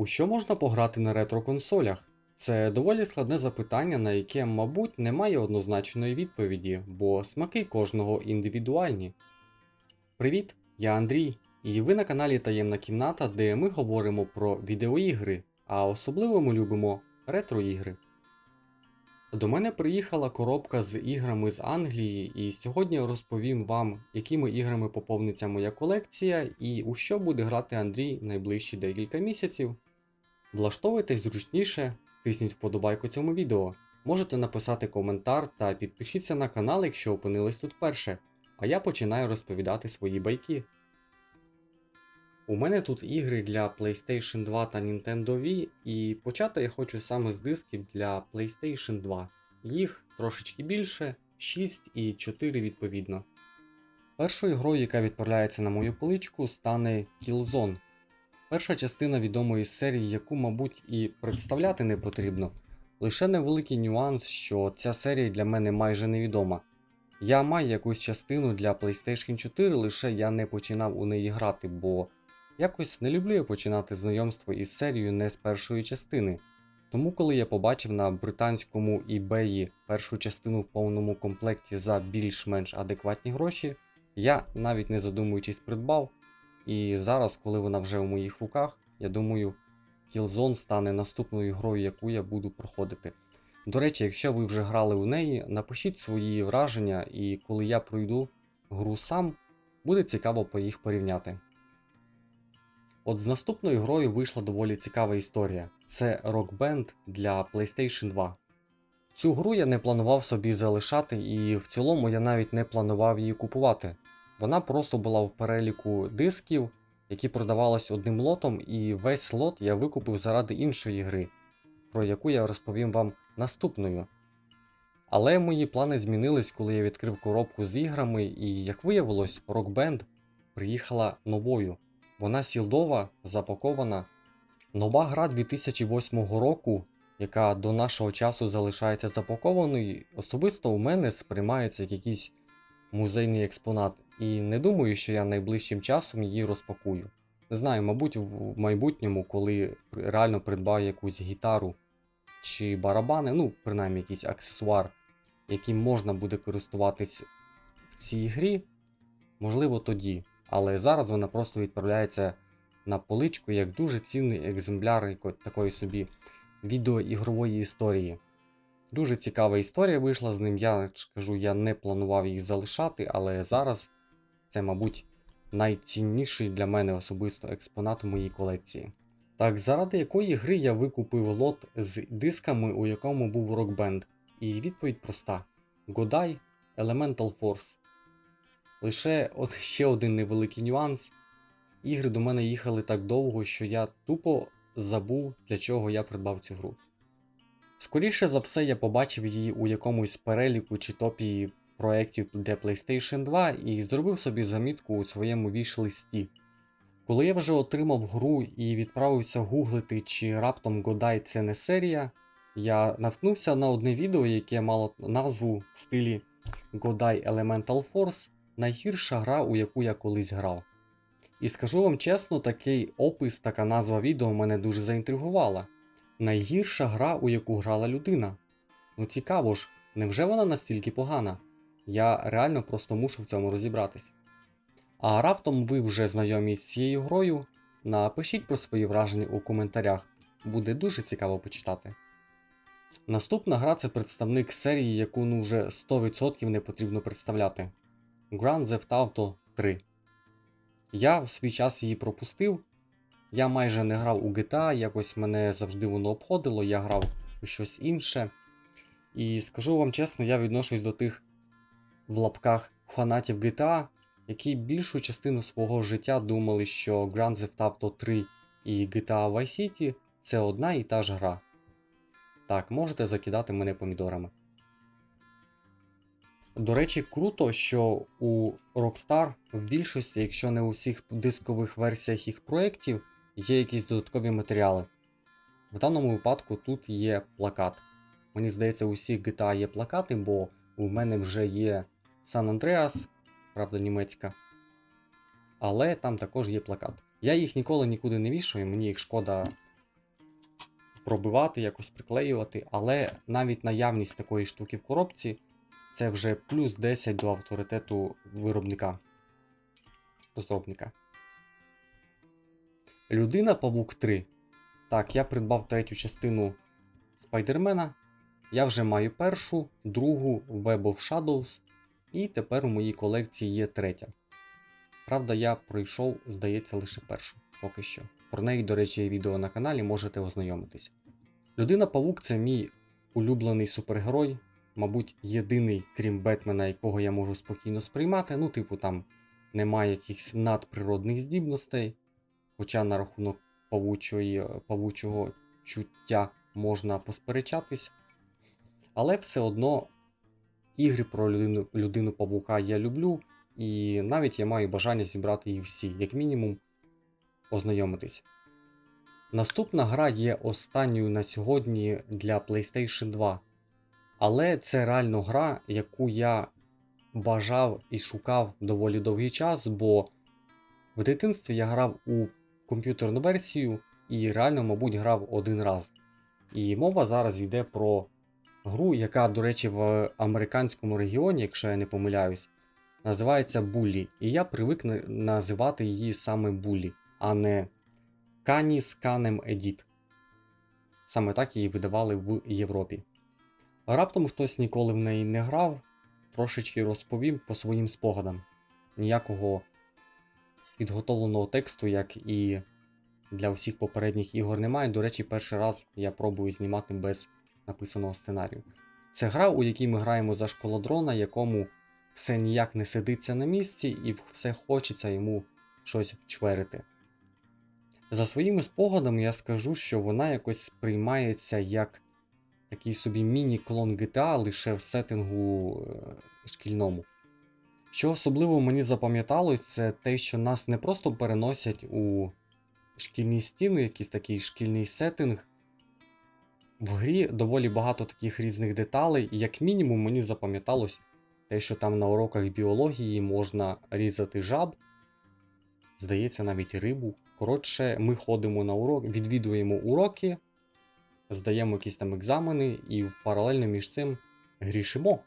У що можна пограти на ретро-консолях? Це доволі складне запитання, на яке, мабуть, немає однозначної відповіді, бо смаки кожного індивідуальні. Привіт, я Андрій, і ви на каналі Таємна Кімната, де ми говоримо про відеоігри, а особливо ми любимо ретро-ігри. До мене приїхала коробка з іграми з Англії, і сьогодні розповім вам, якими іграми поповниться моя колекція і у що буде грати Андрій найближчі декілька місяців. Влаштовуйтесь зручніше, тисніть вподобайку цьому відео. Можете написати коментар та підпишіться на канал, якщо опинились тут вперше, а я починаю розповідати свої байки. У мене тут ігри для PlayStation 2 та Nintendo Wii, і почати я хочу саме з дисків для PlayStation 2. Їх трошечки більше, 6 і 4 відповідно. Першою грою, яка відправляється на мою поличку, стане Killzone. Перша частина відомої серії, яку, мабуть, і представляти не потрібно. Лише невеликий нюанс, що ця серія для мене майже невідома. Я маю якусь частину для PlayStation 4, лише я не починав у неї грати, бо якось не люблю я починати знайомство із серією не з першої частини. Тому коли я побачив на британському eBay першу частину в повному комплекті за більш-менш адекватні гроші, я навіть не задумуючись придбав. І зараз, коли вона вже у моїх руках, я думаю, Killzone стане наступною грою, яку я буду проходити. До речі, якщо ви вже грали у неї, напишіть свої враження, і коли я пройду гру сам, буде цікаво по їх порівняти. От з наступною грою вийшла доволі цікава історія. Це Rock Band для PlayStation 2. Цю гру я не планував собі залишати, і в цілому я навіть не планував її купувати. Вона просто була в переліку дисків, які продавались одним лотом, і весь лот я викупив заради іншої гри, про яку я розповім вам наступною. Але мої плани змінились, коли я відкрив коробку з іграми, і, як виявилось, Band приїхала новою. Вона сілдова, запакована. Нова гра 2008 року, яка до нашого часу залишається запакованою, особисто у мене сприймається як якийсь музейний експонат, і не думаю, що я найближчим часом її розпакую. Не знаю, мабуть, в майбутньому, коли реально придбаю якусь гітару чи барабани, ну, принаймні якийсь аксесуар, яким можна буде користуватись в цій грі, можливо, тоді. Але зараз вона просто відправляється на поличку як дуже цінний екземпляр такої собі відеоігрової історії. Дуже цікава історія вийшла з ним. Я кажу, я не планував їх залишати, але зараз це, мабуть, найцінніший для мене особисто експонат моїй колекції. Так, заради якої гри я викупив лот з дисками, у якому був Band? І відповідь проста: Godai Elemental Force. Лише от ще один невеликий нюанс. Ігри до мене їхали так довго, що я тупо забув, для чого я придбав цю гру. Скоріше за все, я побачив її у якомусь переліку чи топі проєктів для PlayStation 2 і зробив собі замітку у своєму віш-листі. Коли я вже отримав гру і відправився гуглити, чи раптом Godai це не серія, я наткнувся на одне відео, яке мало назву в стилі Godai Elemental Force найгірша гра, у яку я колись грав. І скажу вам чесно, такий опис, така назва відео мене дуже заінтригувала. Найгірша гра, у яку грала людина. Ну цікаво ж, невже вона настільки погана? Я реально просто мушу в цьому розібратись. А раптом ви вже знайомі з цією грою? Напишіть про свої враження у коментарях, буде дуже цікаво почитати. Наступна гра це представник серії, яку ну вже 100% не потрібно представляти. Grand Theft Auto 3. Я в свій час її пропустив. Я майже не грав у GTA, якось мене завжди воно обходило, я грав у щось інше. І скажу вам чесно, я відношусь до тих в лапках фанатів GTA, які більшу частину свого життя думали, що Grand Theft Auto 3 і GTA Vice City це одна і та ж гра. Так, можете закидати мене помідорами. До речі, круто, що у Rockstar в більшості, якщо не у всіх дискових версіях їх проєктів, є якісь додаткові матеріали. В даному випадку тут є плакат. Мені здається, у всіх GTA є плакати, бо у мене вже є San Andreas, правда німецька. Але там також є плакат. Я їх ніколи нікуди не вішаю, мені їх шкода пробивати, якось приклеювати, але навіть наявність такої штуки в коробці це вже плюс 10 до авторитету виробника. Розробника. Людина Павук 3. Так, я придбав третю частину Спайдермена. Я вже маю першу, другу Web of Shadows, і тепер у моїй колекції є третя. Правда, я пройшов, здається, лише першу поки що. Про неї, до речі, є відео на каналі, можете ознайомитися. Людина Павук це мій улюблений супергерой, мабуть, єдиний, крім Бетмена, якого я можу спокійно сприймати. Ну, типу, там немає якихось надприродних здібностей. Хоча на рахунок павучої, павучого чуття можна посперечатись. Але все одно ігри про людину, людину павука я люблю, і навіть я маю бажання зібрати їх всі, як мінімум, ознайомитись. Наступна гра є останньою на сьогодні для PlayStation 2. Але це реально гра, яку я бажав і шукав доволі довгий час, бо в дитинстві я грав у комп'ютерну версію і реально, мабуть, грав один раз. І мова зараз йде про гру, яка, до речі, в американському регіоні, якщо я не помиляюсь, називається Bully. І я привик називати її саме Bully, а не Canis Canem Edit. Саме так її видавали в Європі. Раптом хтось ніколи в неї не грав, трошечки розповім по своїм спогадам. Ніякого підготовленого тексту, як і для всіх попередніх ігор, немає. До речі, перший раз я пробую знімати без написаного сценарію. Це гра, у якій ми граємо за школодрона, якому все ніяк не сидиться на місці і все хочеться йому щось вчверити. За своїми спогадами я скажу, що вона якось сприймається як такий собі міні-клон GTA лише в сеттингу е, шкільному. Що особливо мені запам'яталось, це те, що нас не просто переносять у шкільні стіни, якийсь такий шкільний сеттинг. В грі доволі багато таких різних деталей, і як мінімум мені запам'яталось те, що там на уроках біології можна різати жаб, здається, навіть рибу. Коротше, ми ходимо на урок, відвідуємо уроки, здаємо якісь там екзамени і паралельно між цим грішимо.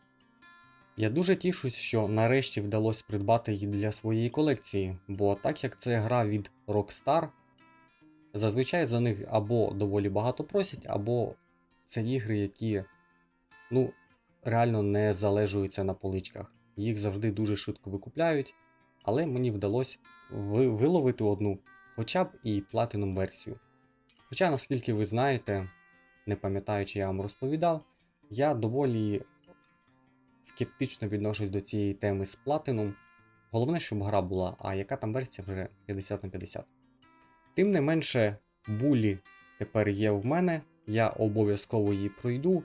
Я дуже тішусь, що нарешті вдалося придбати її для своєї колекції, бо так як це гра від Rockstar, зазвичай за них або доволі багато просять, або це ігри, які ну, реально не залежуються на поличках. Їх завжди дуже швидко викупляють, але мені вдалося ви- виловити одну, хоча б і платинум версію. Хоча, наскільки ви знаєте, не пам'ятаю, чи я вам розповідав, я доволі скептично відношусь до цієї теми з платином. Головне, щоб гра була, а яка там версія вже 50 на 50. Тим не менше, булі тепер є в мене, я обов'язково її пройду,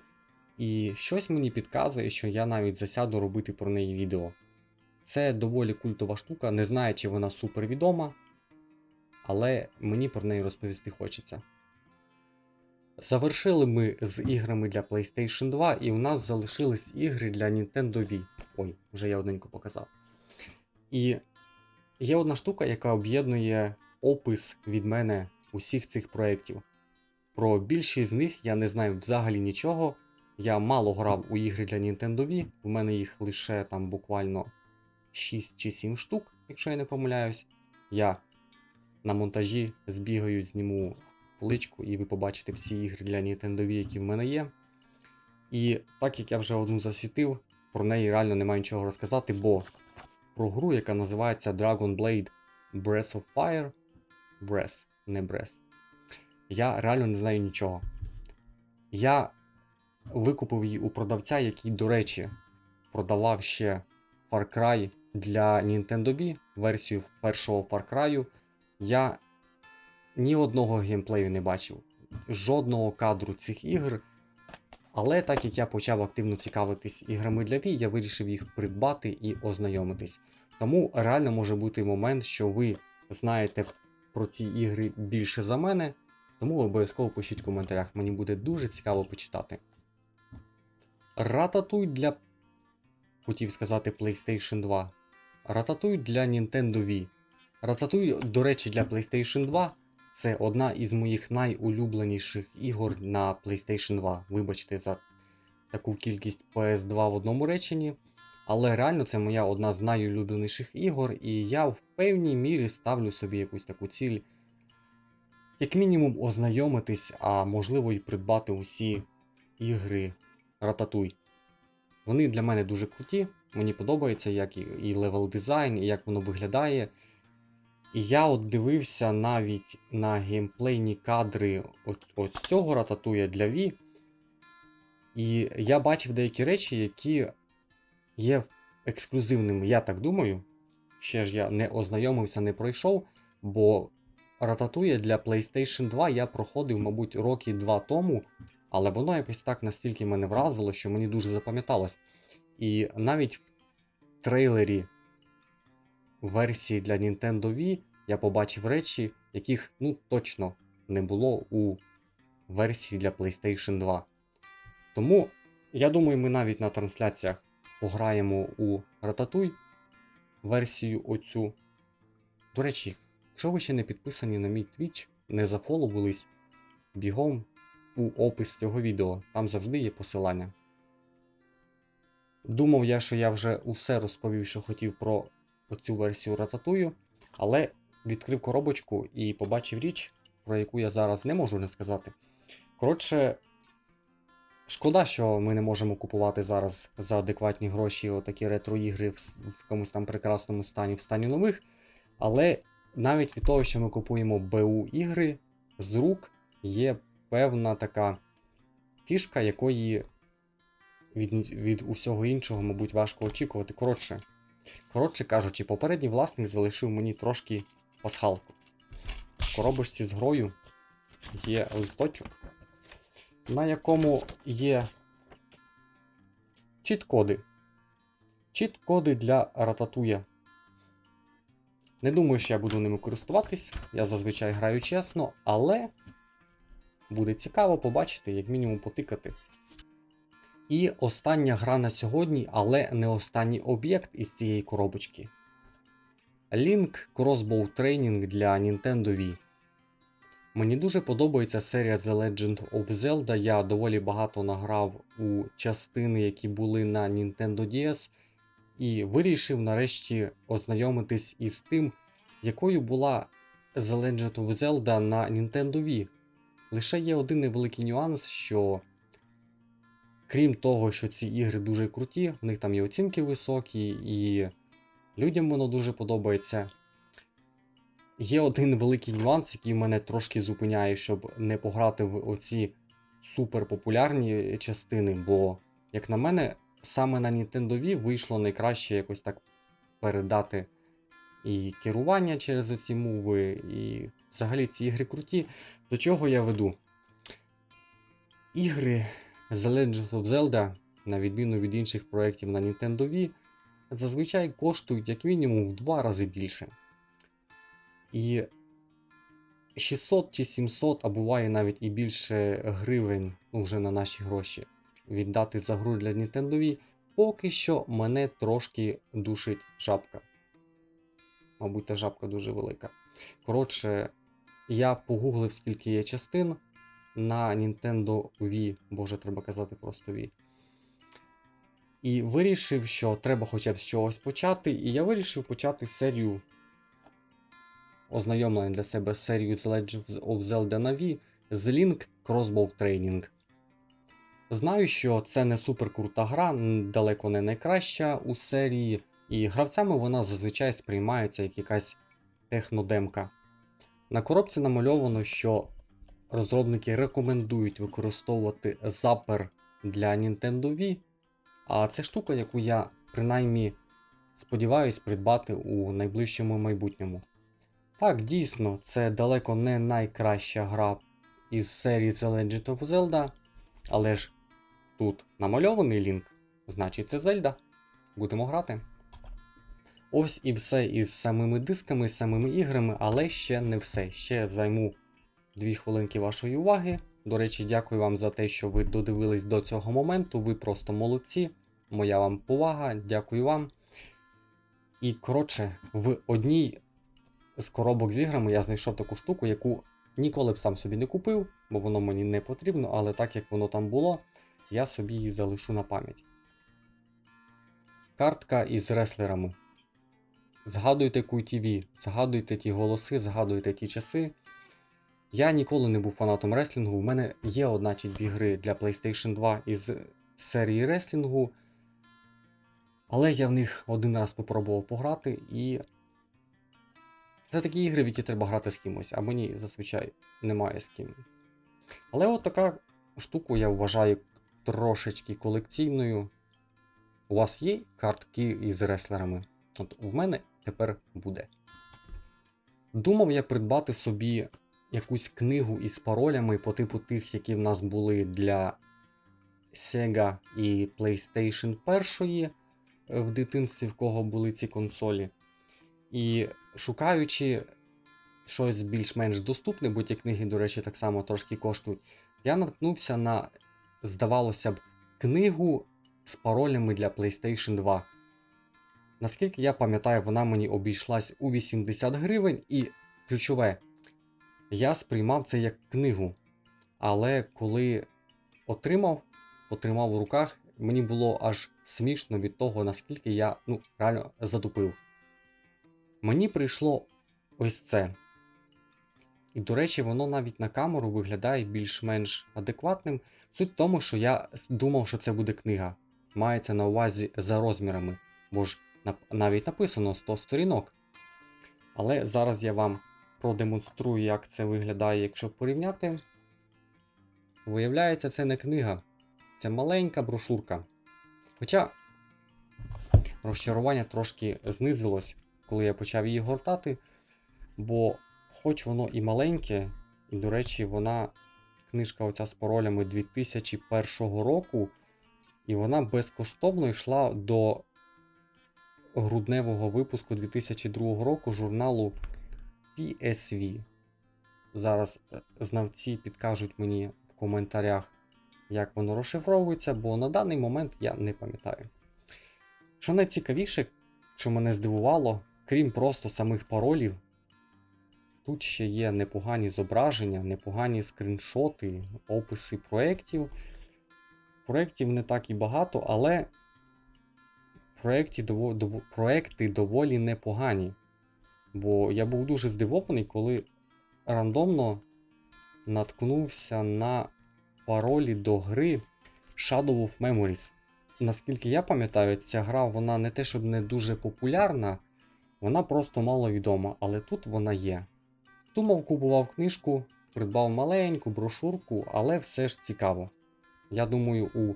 і щось мені підказує, що я навіть засяду робити про неї відео. Це доволі культова штука, не знаю, чи вона супервідома, але мені про неї розповісти хочеться. Завершили ми з іграми для PlayStation 2, і у нас залишились ігри для Nintendo Wii. Ой, вже я одненько показав. І є одна штука, яка об'єднує опис від мене усіх цих проєктів. Про більшість з них я не знаю взагалі нічого. Я мало грав у ігри для Nintendo Wii, у мене їх лише там буквально 6 чи 7 штук, якщо я не помиляюсь. Я на монтажі збігаю, зніму поличку, і ви побачите всі ігри для Nintendo Wii, які в мене є. І так як я вже одну засвітив, про неї реально немає нічого розказати, бо про гру, яка називається Dragon Blade Breath of Fire. Breath, не Breath. Я реально не знаю нічого. Я викупив її у продавця, який, до речі, продавав ще Far Cry для Nintendo Wii, версію першого Far Cry. Я ні одного геймплею не бачив, жодного кадру цих ігр. Але так як я почав активно цікавитись іграми для Wii, я вирішив їх придбати і ознайомитись. Тому реально може бути момент, що ви знаєте про ці ігри більше за мене, тому обов'язково пишіть в коментарях, мені буде дуже цікаво почитати. Рататуй для. хотів сказати PlayStation 2. Рататуй для Nintendo Wii. Рататуй, до речі, для PlayStation 2 це одна із моїх найулюбленіших ігор на PlayStation 2. Вибачте за таку кількість PS2 в одному реченні. Але реально це моя одна з найулюбленіших ігор, і я в певній мірі ставлю собі якусь таку ціль, як мінімум, ознайомитись, а можливо і придбати усі ігри Рататуй. Вони для мене дуже круті, мені подобається як і, левел дизайн, і як воно виглядає. І я от дивився навіть на геймплейні кадри от, от цього рататуя для Wii. І я бачив деякі речі, які є ексклюзивними, я так думаю. Ще ж я не ознайомився, не пройшов, бо рататуя для PlayStation 2 я проходив, мабуть, роки два тому, але воно якось так настільки мене вразило, що мені дуже запам'яталось. І навіть в трейлері версії для Nintendo Wii я побачив речі, яких ну точно не було у версії для PlayStation 2. Тому я думаю, ми навіть на трансляціях пограємо у Рататуй версію оцю. До речі, якщо ви ще не підписані на мій Twitch, не зафоловились, бігом у опис цього відео, там завжди є посилання. Думав я, що я вже усе розповів, що хотів про оцю версію Рататую, але відкрив коробочку і побачив річ, про яку я зараз не можу не сказати. Коротше, шкода, що ми не можемо купувати зараз за адекватні гроші отакі ретро-ігри в, в якомусь там прекрасному стані, в стані нових. Але навіть від того, що ми купуємо БУ ігри, з рук є певна така фішка, якої від, від усього іншого, мабуть, важко очікувати. Коротше, коротше кажучи, попередній власник залишив мені трошки пасхалку. В коробочці з грою є листочок, на якому є чіт-коди. Чіт-коди для рататуя. Не думаю, що я буду ними користуватись. Я зазвичай граю чесно, але буде цікаво побачити, як мінімум потикати. І остання гра на сьогодні, але не останній об'єкт із цієї коробочки. Link Crossbow Training для Nintendo Wii. Мені дуже подобається серія The Legend of Zelda. Я доволі багато награв у частини, які були на Nintendo DS, і вирішив нарешті ознайомитись із тим, якою була The Legend of Zelda на Nintendo Wii. Лише є один невеликий нюанс, що крім того, що ці ігри дуже круті, в них там є оцінки високі, і людям воно дуже подобається. Є один великий нюанс, який мене трошки зупиняє, щоб не пограти в оці суперпопулярні частини, бо, як на мене, саме на Nintendo Wii вийшло найкраще якось так передати і керування через оці мови, і взагалі ці ігри круті. До чого я веду? Ігри The Legend of Zelda, на відміну від інших проєктів на Nintendo Wii, зазвичай коштують як мінімум в два рази більше. І 600 чи 700, а буває навіть і більше гривень, ну вже на наші гроші, віддати за гру для Wii, поки що мене трошки душить жабка. Мабуть, та жабка дуже велика. Коротше, я погуглив, скільки є частин на Nintendo Wii, боже, треба казати просто Wii. І вирішив, що треба хоча б з чогось почати. І я вирішив почати серію ознайомлення для себе з серією The Legend of Zelda на Wii з Link Crossbow Training. Знаю, що це не супер крута гра, далеко не найкраща у серії, і гравцями вона зазвичай сприймається як якась технодемка. На коробці намальовано, що розробники рекомендують використовувати запер для Nintendo Wii, а це штука, яку я принаймні сподіваюсь придбати у найближчому майбутньому. Так, дійсно, це далеко не найкраща гра із серії The Legend of Zelda, але ж тут намальований лінк, значить це Зельда. Будемо грати. Ось і все із самими дисками, самими іграми, але ще не все. Ще займу 2 хвилинки вашої уваги. До речі, дякую вам за те, що ви додивились до цього моменту. Ви просто молодці. Моя вам повага, дякую вам. І коротше, в одній з коробок з іграми я знайшов таку штуку, яку Ніколи б сам собі не купив, бо воно мені не потрібно, але так як воно там було, я собі її залишу на пам'ять. Картка із реслерами. Згадуйте QTV, згадуйте ті голоси, згадуйте ті часи. Я ніколи не був фанатом реслінгу. У мене є одна чи дві гри для PlayStation 2 із серії реслінгу. Але я в них один раз попробував пограти і. Це такі ігри, в які треба грати з кимось, а мені зазвичай немає з ким. Але от така штуку я вважаю трошечки колекційною. У вас є картки із реслерами? От у мене тепер буде. Думав я придбати собі якусь книгу із паролями по типу тих, які в нас були для Sega і PlayStation 1 в дитинстві, в кого були ці консолі. І шукаючи щось більш-менш доступне, бо ті книги, до речі, так само трошки коштують, я наткнувся на, здавалося б, книгу з паролями для PlayStation 2. Наскільки я пам'ятаю, вона мені обійшлась у 80 гривень, і ключове, я сприймав це як книгу. Але коли отримав, отримав у руках, мені було аж смішно від того, наскільки я ну, реально затупив. Мені прийшло ось це. І, до речі, воно навіть на камеру виглядає більш-менш адекватним. Суть в тому, що я думав, що це буде книга. Мається на увазі за розмірами, бо ж навіть написано 100 сторінок. Але зараз я вам продемонструю, як це виглядає, якщо порівняти. Виявляється, це не книга, це маленька брошурка. Хоча розчарування трошки знизилось, коли я почав її гортати, бо хоч воно і маленьке, і, до речі, вона книжка оця з паролями 2001 року, і вона безкоштовно йшла до грудневого випуску 2002 року журналу PSV. Зараз е, знавці підкажуть мені в коментарях, як воно розшифровується, бо на даний момент я не пам'ятаю. Що найцікавіше, що мене здивувало, крім просто самих паролів, тут ще є непогані зображення, непогані скріншоти, описи проєктів. Проєктів не так і багато, але проєкти, дово, дово, проєкти доволі непогані. Бо я був дуже здивований, коли рандомно наткнувся на паролі до гри Shadow of Memories. Наскільки я пам'ятаю, ця гра вона не те, щоб не дуже популярна, вона просто маловідома, але тут вона є. Думав, купував книжку, придбав маленьку брошурку, але все ж цікаво. Я думаю, у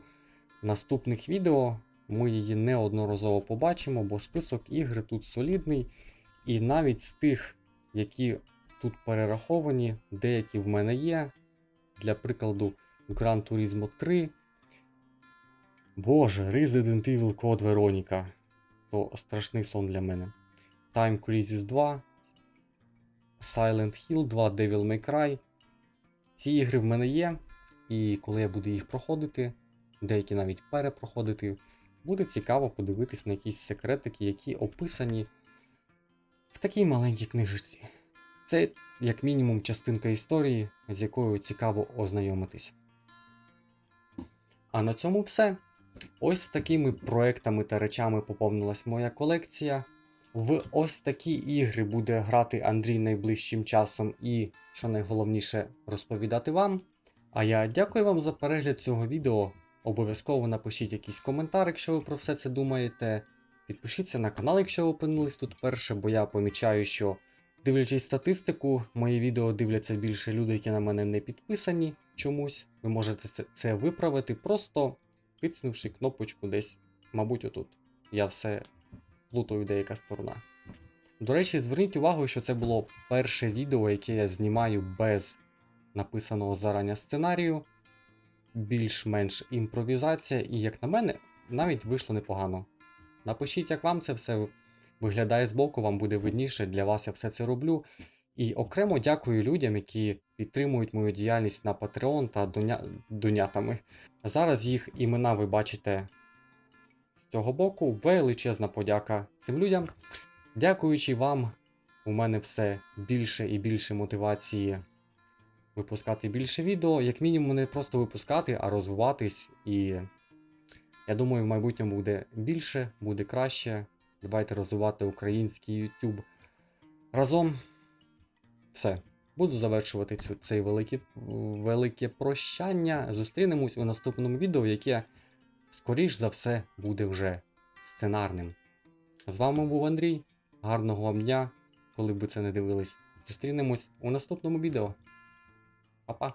наступних відео ми її неодноразово побачимо, бо список ігри тут солідний. І навіть з тих, які тут перераховані, деякі в мене є. Для прикладу, Gran Turismo 3. Боже, Resident Evil Code Veronica. То страшний сон для мене. Time Crisis 2. Silent Hill 2, Devil May Cry. Ці ігри в мене є. І коли я буду їх проходити, деякі навіть перепроходити, буде цікаво подивитись на якісь секретики, які описані в такій маленькій книжечці. Це, як мінімум, частинка історії, з якою цікаво ознайомитись. А на цьому все. Ось такими проектами та речами поповнилась моя колекція. В ось такі ігри буде грати Андрій найближчим часом і, що найголовніше, розповідати вам. А я дякую вам за перегляд цього відео. Обов'язково напишіть якийсь коментар, якщо ви про все це думаєте. Підпишіться на канал, якщо ви опинились тут перше, бо я помічаю, що дивлячись статистику, мої відео дивляться більше людей, які на мене не підписані чомусь. Ви можете це, виправити, просто тицнувши кнопочку десь, мабуть, отут. Я все плутаю деяка сторона. До речі, зверніть увагу, що це було перше відео, яке я знімаю без написаного зарані сценарію. Більш-менш імпровізація, і, як на мене, навіть вийшло непогано. Напишіть, як вам це все виглядає збоку, вам буде видніше, для вас я все це роблю. І окремо дякую людям, які підтримують мою діяльність на Patreon та доня... донятами. Зараз їх імена ви бачите цього боку. Величезна подяка цим людям. Дякуючи вам, у мене все більше і більше мотивації випускати більше відео, як мінімум не просто випускати, а розвиватись. І я думаю, в майбутньому буде більше, буде краще. Давайте розвивати український YouTube разом. Все. Буду завершувати цю, цей великий, велике прощання. Зустрінемось у наступному відео, яке, скоріш за все, буде вже сценарним. З вами був Андрій. Гарного вам дня, коли б ви це не дивились. Зустрінемось у наступному відео. Па-па!